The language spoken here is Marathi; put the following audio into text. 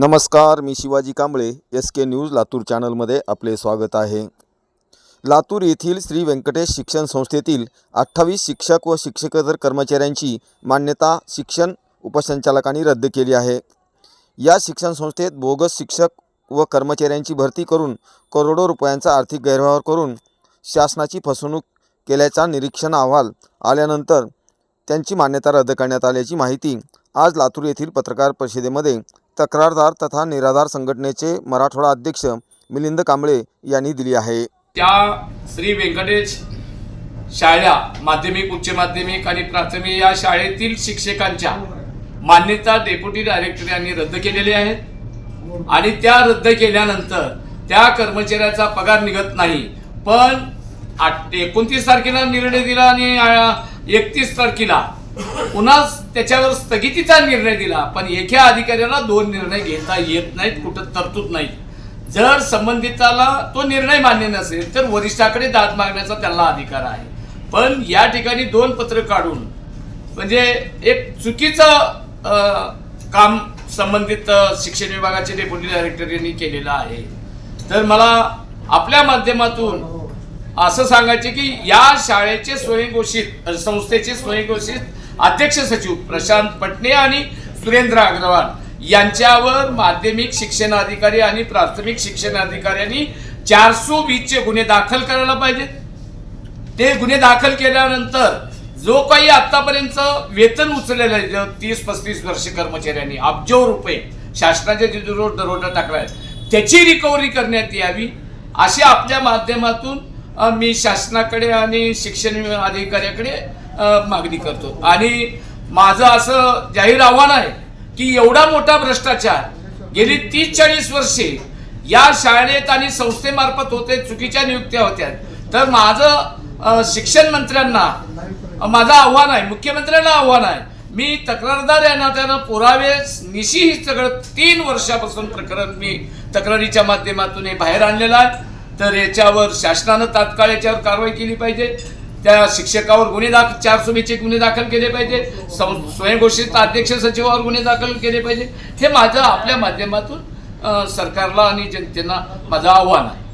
नमस्कार मी Shivaji Kamble S K news Latur चॅनलमध्ये आपले स्वागत आहे. लातूर येथील श्री व्यंकटेश शिक्षण संस्थेतील अठ्ठावीस शिक्षक व शिक्षकेतर कर्मचाऱ्यांची मान्यता शिक्षण उपसंचालकांनी रद्द केली आहे. या शिक्षण संस्थेत बोगस शिक्षक व कर्मचाऱ्यांची भरती करून करोडो रुपयांचा आर्थिक गैरव्यवहार करून शासनाची फसवणूक केल्याचा निरीक्षण अहवाल आल्यानंतर त्यांची मान्यता रद्द करण्यात आल्याची माहिती आज लातूर येथील पत्रकार परिषदेमध्ये तक्रारदार तथा निराधार संघटनेचे मराठवाडा अध्यक्ष मिलिंद कांबळे यांनी दिली आहे. त्या श्री व्यंकटेश शाळा माध्यमिक उच्च माध्यमिक आणि प्राथमिक या शाळेतील शिक्षकांच्या मान्यता डेप्युटी डायरेक्टर यांनी रद्द केलेल्या आहेत. आणि त्या रद्द केल्यानंतर त्या कर्मचाऱ्याचा पगार निघत नाही. पण आठ एकोणतीस तारखेला निर्णय दिला आणि एकतीस तारखेला पुन्हा त्याच्यावर स्थगितीचा निर्णय दिला पण एका अधिकाऱ्याला दोन निर्णय घेता येत नाहीत कुठं तरतूद नाही जर संबंधिताला तो निर्णय मान्य नसेल तर वरिष्ठाकडे दाद मागण्याचा त्यांना अधिकार आहे. पण या ठिकाणी दोन पत्र काढून म्हणजे एक चुकीचं काम संबंधित शिक्षण विभागाचे डेप्युटी डायरेक्टर यांनी केलेलं आहे. तर मला आपल्या माध्यमातून असं सांगायचे की या शाळेचे स्वयंघोषित संस्थेचे स्वयंघोषित अध्यक्ष सचिव प्रशांत पटणे आणि सुरेंद्र अग्रवाल यांच्यावर माध्यमिक शिक्षण अधिकारी आणि प्राथमिक शिक्षण अधिकाऱ्यांनी चारशे वीसचे गुन्हे दाखल करायला पाहिजेत. ते गुन्हे दाखल केल्यानंतर जो काही आतापर्यंत वेतन उचललेलं आहे तीस पस्तीस वर्ष कर्मचाऱ्यांनी अब्जो रुपये शासनाच्या जे रोड दरोडा टाकलाय त्याची रिकव्हरी करण्यात यावी अशी आपल्या माध्यमातून मी शासनाकडे आणि शिक्षण अधिकाऱ्याकडे मागणी करतो. आणि माझं असं जाहीर आव्हान आहे की एवढा मोठा भ्रष्टाचार गेली तीस चाळीस वर्षे या शाळेत आणि संस्थेमार्फत होते चुकीच्या नियुक्त्या होत्या. तर माझं शिक्षण मंत्र्यांना माझं आव्हान आहे मुख्यमंत्र्यांना आव्हान आहे मी तक्रारदार या नात्यानं पुरावे निशी ही सगळं तीन वर्षापासून प्रकरण मी तक्रारीच्या माध्यमातून हे बाहेर आणलेलं आहे. तर याच्यावर शासनानं तात्काळ याच्यावर कारवाई केली पाहिजे. त्या शिक्षकावर गुन्हे दाखल चार सुमेचे गुन्हे दाखल केले पाहिजे स्वयंघोषित अध्यक्ष सचिवावर गुन्हे दाखल केले पाहिजे. हे माझं आपल्या माध्यमातून सरकारला आणि जनतेला माझं आव्हान आहे.